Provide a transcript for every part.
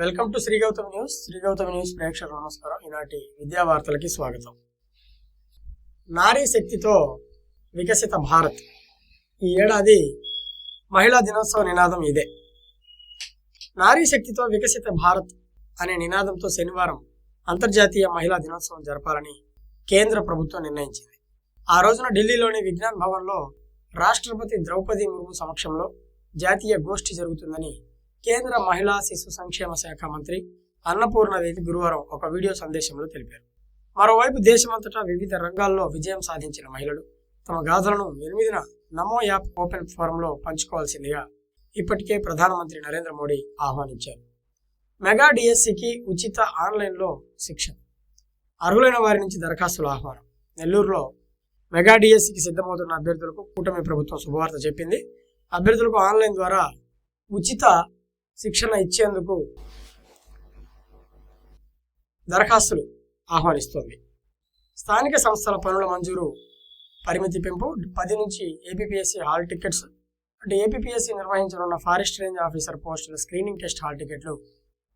Welcome to Sri Gautam news. Sri Gautam news ప్రేక్షకులు నమస్కారం. ఈనాటి విద్యా వార్తలకి స్వాగతం. నారీ శక్తితో వికసిత భారత్. ఈ ఏడాది మహిళా దినోత్సవ నినాదం ఇదే. నారీ శక్తితో వికసిత భారత్ అనే నినాదంతో శనివారం అంతర్జాతీయ మహిళా దినోత్సవం జరపాలని కేంద్ర ప్రభుత్వం నిర్ణయించింది. ఆ రోజున ఢిల్లీలోని విజ్ఞాన్ భవన్లో రాష్ట్రపతి ద్రౌపది ముర్ము సమక్షంలో జాతీయ గోష్ఠి జరుగుతుందని కేంద్ర మహిళా శిశు సంక్షేమ శాఖ మంత్రి అన్నపూర్ణదేవి గురువారం ఒక వీడియో సందేశంలో తెలిపారు. మరోవైపు దేశమంతటా వివిధ రంగాల్లో విజయం సాధించిన మహిళలు తమ గాథలను ఎనిమిదిన నమో యాప్ ఓపెన్ ఫోరంలో పంచుకోవాల్సిందిగా ఇప్పటికే ప్రధానమంత్రి నరేంద్ర మోడీ ఆహ్వానించారు. మెగా డిఎస్సికి ఉచిత ఆన్లైన్లో శిక్షణ అర్హులైన వారి నుంచి దరఖాస్తుల ఆహ్వానం. నెల్లూరులో మెగా డిఎస్సికి సిద్ధమవుతున్న అభ్యర్థులకు కూటమి ప్రభుత్వం శుభవార్త చెప్పింది. అభ్యర్థులకు ఆన్లైన్ ద్వారా ఉచిత శిక్షణ ఇచ్చేందుకు దరఖాస్తులు ఆహ్వానిస్తోంది. స్థానిక సంస్థల పనుల మంజూరు పరిమితి పెంపు పది నుంచి ఏపీపీఎస్సీ హాల్ టికెట్స్ అంటే ఏపీపీఎస్సీ నిర్వహించనున్న ఫారెస్ట్ రేంజ్ ఆఫీసర్ పోస్టుల స్క్రీనింగ్ టెస్ట్ హాల్ టికెట్లు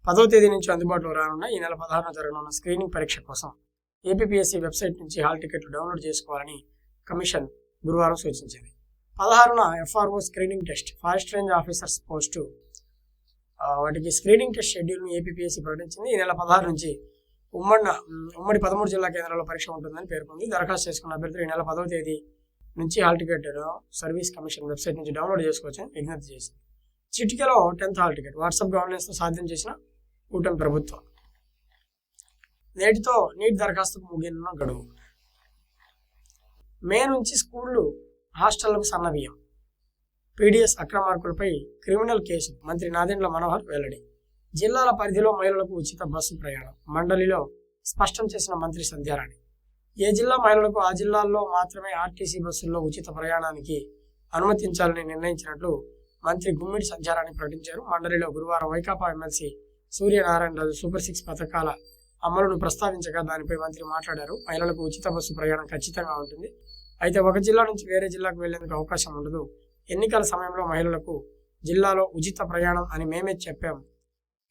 పదో తేదీ నుంచి అందుబాటులో రానున్న ఈ నెల పదహారున జరగనున్న స్క్రీనింగ్ పరీక్ష కోసం ఏపీపీఎస్సీ వెబ్సైట్ నుంచి హాల్ టికెట్లు డౌన్లోడ్ చేసుకోవాలని కమిషన్ గురువారం సూచించింది. పదహారున FRO screening test forest range officers post వాటికి స్క్రీనింగ్ టెస్ట్ షెడ్యూల్ను ఏపీఎస్సి ప్రకటించింది. ఈ నెల పదహారు నుంచి ఉమ్మడి ఉమ్మడి పదమూడు జిల్లా కేంద్రాల్లో పరీక్ష ఉంటుందని పేర్కొంది. దరఖాస్తు చేసుకున్న అభ్యర్థులు ఈ నెల పదవ తేదీ నుంచి hall ticket service commission website నుంచి డౌన్లోడ్ చేసుకోవచ్చని విజ్ఞప్తి చేసింది. చిటికలో టెన్త్ హాల్ టికెట్ వాట్సాప్ గవర్నెన్స్తో సాధ్యం చేసిన కూటమి ప్రభుత్వం. నేటితో నీట్ దరఖాస్తుకు ముగిన గడువు. మే నుంచి స్కూళ్ళు హాస్టళ్ళకు సన్నబియ్యం. పీడిఎస్ అక్రమార్కులపై క్రిమినల్ కేసు. మంత్రి నాదెండ్ల మనోహర్ వెల్లడి. జిల్లాల పరిధిలో మహిళలకు ఉచిత బస్సు ప్రయాణం. మండలిలో స్పష్టం చేసిన మంత్రి సంధ్యారాణి. ఏ జిల్లా మహిళలకు ఆ జిల్లాల్లో మాత్రమే ఆర్టీసీ బస్సుల్లో ఉచిత ప్రయాణానికి అనుమతించాలని నిర్ణయించినట్లు మంత్రి గుమ్మిడి సంధ్యారాణి ప్రకటించారు. మండలిలో గురువారం Vaikapa MLC Suryanarayana Raju super six పథకాల అమలును ప్రస్తావించగా దానిపై మంత్రి మాట్లాడారు. మహిళలకు ఉచిత బస్సు ప్రయాణం ఖచ్చితంగా ఉంటుంది. అయితే ఒక జిల్లా నుంచి వేరే జిల్లాకు వెళ్ళేందుకు అవకాశం ఉండదు. ఎన్నికల సమయంలో మహిళలకు జిల్లాలో ఉచిత ప్రయాణం అని మేమే చెప్పాం.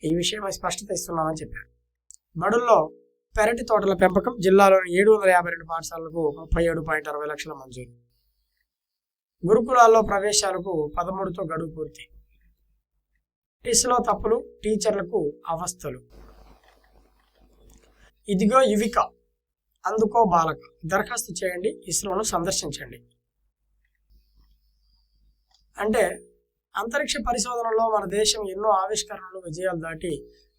ఈ విషయమై స్పష్టత ఇస్తున్నామని చెప్పారు. బడుల్లో పెరటి తోటల పెంపకం జిల్లాలోని ఏడు వందల యాభై రెండు పాఠశాలలకు ముప్పై ఏడు పాయింట్ అరవై లక్షల మంజూరు. గురుకులాల్లో ప్రవేశాలకు పదమూడుతో గడువు పూర్తి. టిస్లో తప్పులు టీచర్లకు అవస్థలు. ఇదిగో యువిక అందుకో బాలక. దరఖాస్తు చేయండి ఇస్రోను సందర్శించండి. అంటే అంతరిక్ష పరిశోధనలో మన దేశం ఎన్నో ఆవిష్కరణలు విజయాలు దాటి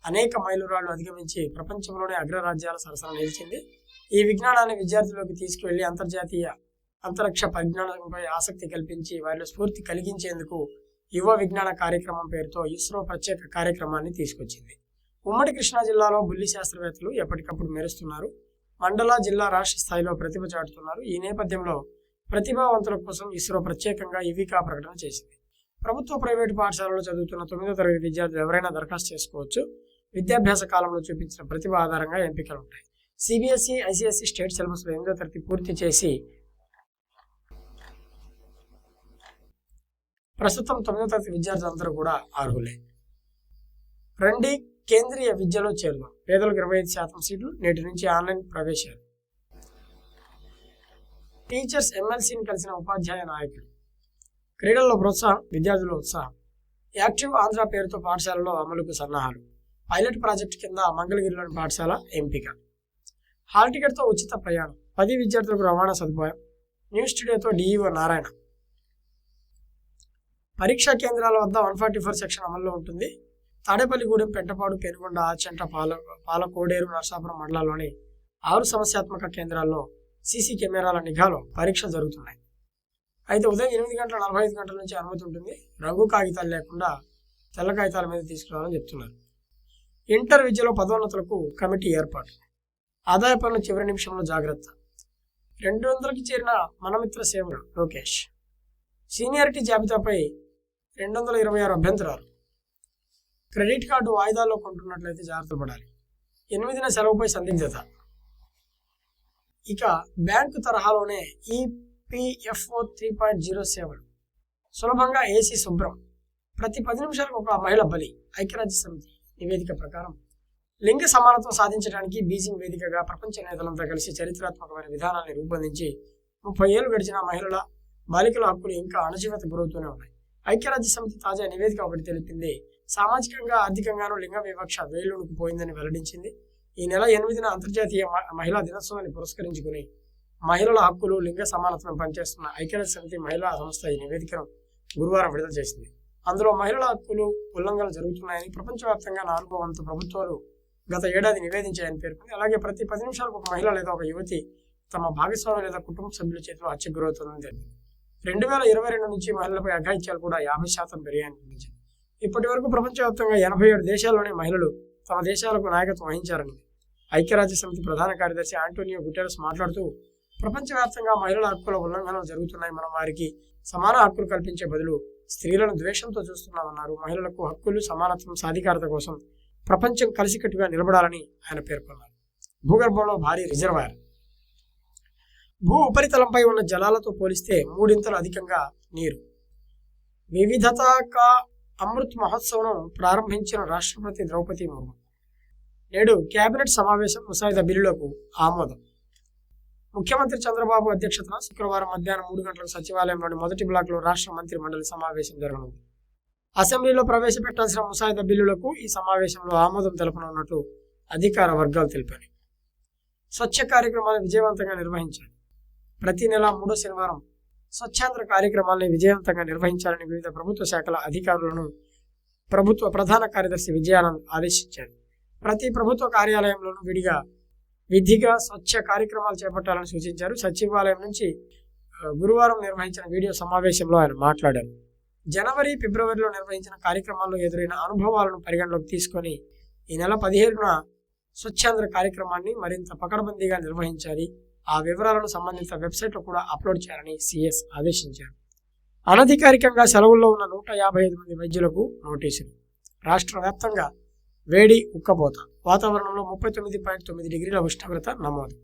అనేక మైలురాళ్ళు అధిగమించి ప్రపంచంలోనే అగ్రరాజ్యాల సరసన నిలిచింది. ఈ విజ్ఞానాన్ని విద్యార్థులకు తీసుకువెళ్ళి అంతర్జాతీయ అంతరిక్ష పరిజ్ఞానంపై ఆసక్తి కల్పించి వారిలో స్ఫూర్తి కలిగించేందుకు యువ విజ్ఞాన కార్యక్రమం పేరుతో ఇస్రో ప్రత్యేక కార్యక్రమాన్ని తీసుకొచ్చింది. ఉమ్మడి కృష్ణా జిల్లాలో బుల్లి శాస్త్రవేత్తలు ఎప్పటికప్పుడు మెరుస్తున్నారు. మండల జిల్లా రాష్ట్ర స్థాయిలో ప్రతిభ చాటుతున్నారు. ఈ నేపథ్యంలో ప్రతిభావంతుల కోసం ఇస్రో ప్రత్యేకంగా ఇవికా ప్రకటన చేసింది. ప్రభుత్వ ప్రైవేటు పాఠశాలలో చదువుతున్న తొమ్మిదో తరగతి విద్యార్థులు ఎవరైనా దరఖాస్తు చేసుకోవచ్చు. విద్యాభ్యాస కాలంలో చూపించిన ప్రతిభ ఆధారంగా ఎంపికలు ఉంటాయి. సిబిఎస్ఈ ఐసిఎస్ఈ స్టేట్ సిలబస్లో ఎనిమిదో తరగతి పూర్తి చేసి ప్రస్తుతం తొమ్మిదో తరగతి విద్యార్థులందరూ కూడా అర్హులే. రండి కేంద్రీయ విద్యలో చేరుదాం. పేదలకు ఇరవై ఐదు శాతం సీట్లు నేటి నుంచి ఆన్లైన్ ప్రవేశాలు. టీచర్స్ ఎమ్మెల్సీని కలిసిన ఉపాధ్యాయ నాయకులు. క్రీడల్లో ప్రోత్సాహం విద్యార్థుల ఉత్సాహం. యాక్టివ్ ఆంధ్ర పేరుతో పాఠశాలలో అమలుకు సన్నాహాలు. పైలట్ ప్రాజెక్టు కింద మంగళగిరిలోని పాఠశాల ఎంపిక. హాల్ టికెట్తో ఉచిత ప్రయాణం. పది విద్యార్థులకు రవాణా సదుపాయం. న్యూస్ స్టూడియోతో డిఈఓ నారాయణ. పరీక్షా కేంద్రాల వద్ద వన్ ఫార్టీ ఫోర్ సెక్షన్ అమల్లో ఉంటుంది. తాడేపల్లిగూడెం పెంటపాడు పెనుగొండ ఆచంట పాల పాలకోడేరు నరసాపురం మండలాల్లోని ఆరు సమస్యాత్మక కేంద్రాల్లో సీసీ కెమెరాల నిఘాలో పరీక్షలు జరుగుతున్నాయి. అయితే ఉదయం ఎనిమిది గంటల నలభై ఐదు గంటల నుంచి అనుమతి ఉంటుంది. రంగు కాగితాలు లేకుండా తెల్ల కాగితాల మీద తీసుకురావాలని చెప్తున్నారు. ఇంటర్ విద్యలో పదోన్నతులకు కమిటీ ఏర్పాటు. ఆదాయ పన్ను చివరి నిమిషంలో జాగ్రత్త. రెండు వందలకి చేరిన మనమిత్ర సేవలు లోకేష్. సీనియారిటీ జాబితాపై రెండు వందల ఇరవై ఆరు అభ్యంతరాలు. క్రెడిట్ కార్డు వాయిదాలో కొంటున్నట్లయితే జాగ్రత్త పడాలి ఎనిమిదిన సెలవుపై సందిగ్ధత. ఇక బ్యాంకు తరహాలోనే ఈపీఎఫ్ఓ త్రీ పాయింట్ జీరో సేవలు. సులభంగా ఏసీ శుభ్రం. ప్రతి పది నిమిషాలకు ఒక మహిళ బలి ఐక్యరాజ్య సమితి నివేదిక ప్రకారం. లింగ సమానత్వం సాధించడానికి బీజింగ్ వేదికగా ప్రపంచ నేతలంతా కలిసి చరిత్రాత్మకమైన విధానాన్ని రూపొందించి ముప్పై ఏళ్ళు గడిచిన మహిళల బాలికల హక్కులు ఇంకా అణచివేత గురవుతూనే ఉన్నాయి. ఐక్యరాజ్య సమితి తాజా నివేదిక ఒకటి తెలిపింది సామాజికంగా ఆర్థికంగానూ లింగ వివక్ష వేలునికి పోయిందని వెల్లడించింది. ఈ నెల ఎనిమిదిన అంతర్జాతీయ మహిళా దినోత్సవాన్ని పురస్కరించుకుని మహిళల హక్కులు లింగ సమానత్వం పనిచేస్తున్న ఐక్యరాజ్య సమితి మహిళా సంస్థ ఈ నివేదికను గురువారం విడుదల చేసింది. అందులో మహిళల హక్కులు ఉల్లంఘనలు జరుగుతున్నాయని ప్రపంచవ్యాప్తంగా నాలుగో వంతు ప్రభుత్వాలు గత ఏడాది నివేదించాయని పేర్కొంది. అలాగే ప్రతి పది నిమిషాలకు ఒక మహిళ లేదా ఒక యువతి తమ భాగస్వామి లేదా కుటుంబ సభ్యుల చేతిలో హత్యకు గురవుతుందని తెలిపింది. రెండు వేల ఇరవై రెండు నుంచి మహిళలపై అఘాయిత్యాలు కూడా యాభై శాతం పెరిగాయని చూపించింది ఇప్పటి వరకు ప్రపంచవ్యాప్తంగా ఎనభై ఏడు దేశాల్లోని మహిళలు తమ దేశాలకు నాయకత్వం వహించారని ఐక్యరాజ్య సమితి ప్రధాన కార్యదర్శి ఆంటోనియో గుటెరస్ మాట్లాడుతూ ప్రపంచవ్యాప్తంగా మహిళల హక్కుల ఉల్లంఘనలు జరుగుతున్నాయి మనం వారికి. సమాన హక్కులు కల్పించే బదులు స్త్రీలను ద్వేషంతో చూస్తున్నామన్నారు. మహిళలకు హక్కులు సమానత్వం సాధికారత కోసం ప్రపంచం కలిసికట్టుగా నిలబడాలని ఆయన పేర్కొన్నారు. భూగర్భంలో భారీ రిజర్వాయర్. భూ ఉపరితలంపై ఉన్న జలాలతో పోలిస్తే మూడింతలు అధికంగా నీరు. వివిధత కా అమృత్ మహోత్సవం ప్రారంభించిన రాష్ట్రపతి ద్రౌపది ముర్ము. నేడు కేబినెట్ సమావేశం ముసాయిదా బిల్లులకు ఆమోదం. ముఖ్యమంత్రి చంద్రబాబు అధ్యక్షతన శుక్రవారం మధ్యాహ్నం మూడు గంటలకు సచివాలయంలోని మొదటి బ్లాక్లో రాష్ట్ర మంత్రి మండలి సమావేశం జరగనుంది. అసెంబ్లీలో ప్రవేశపెట్టాల్సిన ముసాయిదా బిల్లులకు ఈ సమావేశంలో ఆమోదం తెలపనున్నట్టు అధికార వర్గాలు తెలిపాయి. స్వచ్ఛ కార్యక్రమాలు విజయవంతంగా నిర్వహించారు. ప్రతి నెల మూడో శనివారం స్వచ్ఛాంధ్ర కార్యక్రమాలను విజయవంతంగా నిర్వహించాలని వివిధ ప్రభుత్వ శాఖల అధికారులను ప్రభుత్వ ప్రధాన కార్యదర్శి విజయానంద్ ఆదేశించారు. ప్రతి ప్రభుత్వ కార్యాలయంలోనూ విడిగా విధిగా స్వచ్ఛ కార్యక్రమాలు చేపట్టాలని సూచించారు. సచివాలయం నుంచి గురువారం నిర్వహించిన వీడియో సమావేశంలో ఆయన మాట్లాడారు. జనవరి ఫిబ్రవరిలో నిర్వహించిన కార్యక్రమాల్లో ఎదురైన అనుభవాలను పరిగణలోకి తీసుకొని ఈ నెల పదిహేడున స్వచ్ఛాంధ్ర కార్యక్రమాన్ని మరింత పకడ్బందీగా నిర్వహించాలి. ఆ వివరాలను సంబంధిత వెబ్సైట్లో కూడా అప్లోడ్ చేయాలని సిఎస్ ఆదేశించారు. అనధికారికంగా సెలవుల్లో ఉన్న నూట యాభై ఐదు మంది వైద్యులకు నోటీసులు. రాష్ట్ర వ్యాప్తంగా వేడి ఉక్కపోత. వాతావరణంలో ముప్పై తొమ్మిది పాయింట్ తొమ్మిది డిగ్రీల ఉష్ణోగ్రత నమోదు.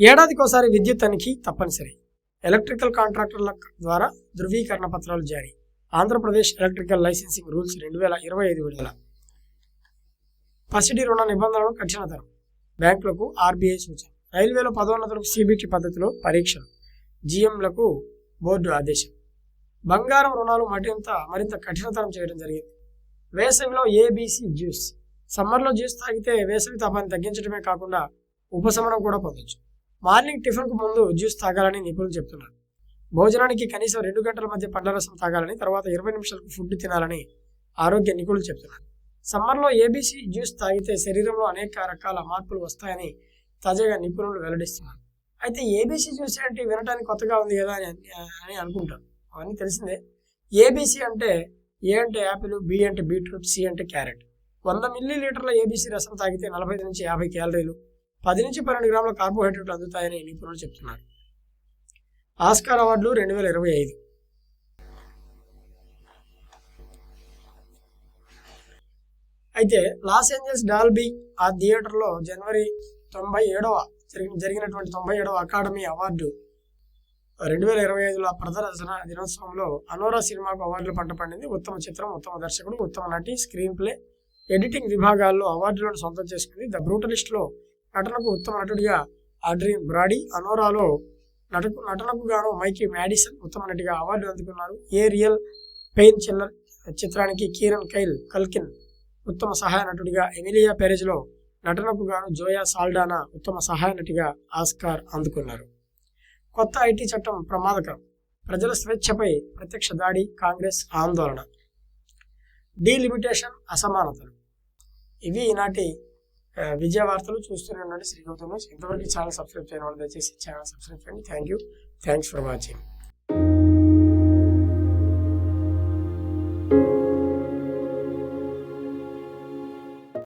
ఏడాదికోసారి విద్యుత్ తనిఖీ తప్పనిసరి. ఎలక్ట్రికల్ కాంట్రాక్టర్ల ద్వారా ధృవీకరణ పత్రాలు జారీ. ఆంధ్రప్రదేశ్ ఎలక్ట్రికల్ లైసెన్సింగ్ రూల్స్ రెండు వేల ఇరవై ఐదు విడుదల. పసిడి రుణ నిబంధనలు కఠినతరం. బ్యాంకులకు ఆర్బీఐ సూచన. రైల్వేలో పదోన్నతులకు సిబిటి పద్ధతిలో పరీక్షలు. జీఎంలకు బోర్డు ఆదేశం. బంగారం రుణాలు మరింత మరింత కఠినతరం చేయడం జరిగింది. వేసవిలో ఏబీసీ జ్యూస్. సమ్మర్లో జ్యూస్ తాగితే వేసవి తాపాన్ని తగ్గించడమే కాకుండా ఉపశమనం కూడా పొందొచ్చు. మార్నింగ్ టిఫిన్కు ముందు జ్యూస్ తాగాలని నిపుణులు చెప్తున్నారు భోజనానికి కనీసం రెండు గంటల మధ్య పండ్ల రసం తాగాలని తర్వాత ఇరవై నిమిషాలకు ఫుడ్ తినాలని ఆరోగ్య నిపుణులు చెప్తున్నారు సమ్మర్లో ఏబీసీ జ్యూస్ తాగితే శరీరంలో అనేక రకాల మార్పులు వస్తాయని తాజాగా నిపుణులు వెల్లడిస్తున్నారు. అయితే ఏబీసీ జ్యూస్ అంటే వినడానికి కొత్తగా ఉంది కదా అని అని అనుకుంటారు. అవన్నీ తెలిసిందే. ఏబీసీ అంటే ఏ అంటే యాపిల్ బి అంటే బీట్రూట్ సి అంటే క్యారెట్. వంద మిల్లీ లీటర్ల ఏబీసీ రసం తాగితే నలభై నుంచి యాభై క్యాలరీలు పది నుంచి పన్నెండు గ్రాముల కార్బోహైడ్రేట్లు అందుతాయని నిపుణులు చెప్తున్నారు. ఆస్కార్ అవార్డులు రెండు వేల ఇరవై ఐదు. అయితే లాస్ ఏంజల్స్ డాల్బీ ఆ థియేటర్లో జనవరి తొంభై ఏడవ జరిగిన జరిగినటువంటి తొంభై ఏడవ అకాడమీ అవార్డు రెండు వేల ఇరవై ఐదులో ప్రదర్శన దినోత్సవంలో అనోరా సినిమాకు అవార్డులు పంట పండింది. ఉత్తమ చిత్రం ఉత్తమ దర్శకుడు ఉత్తమ నటి స్క్రీన్ ప్లే ఎడిటింగ్ విభాగాల్లో అవార్డులను సొంతం చేసుకుంది. ద బ్రూటలిస్ట్లో నటనకు ఉత్తమ నటుడిగా ఆడ్రీ బ్రాడీ అనోరాలో నటకు నటనకు గాను మైకి మ్యాడిసన్ ఉత్తమ నటిగా అవార్డు అందుకున్నారు. ఏ రియల్ పెయిన్ చిల్లర్ చిత్రానికి కీరన్ కైల్ కల్కిన్ ఉత్తమ సహాయ నటుడిగా ఎమిలియా పెరెజ్లో నటనకు గాను జోయా సాల్డానా ఉత్తమ సహాయ నటిగా ఆస్కార్ అందుకున్నారు. కొత్త ఐటీ చట్టం ప్రమాదకరం. ప్రజల స్వేచ్ఛపై ప్రత్యక్ష దాడి కాంగ్రెస్ ఆందోళన. డీలిమిటేషన్ అసమానతలు. ఇవి ఈనాటి విజయ వార్తలు చూస్తూనే ఉండండి. శ్రీ గౌతమ్ ఇంతవరకు ఛానల్ సబ్స్క్రైబ్ చేయడం వల్ల దయచేసి ఛానల్ సబ్స్క్రైబ్ చేయండి. Thank you. Thanks for watching.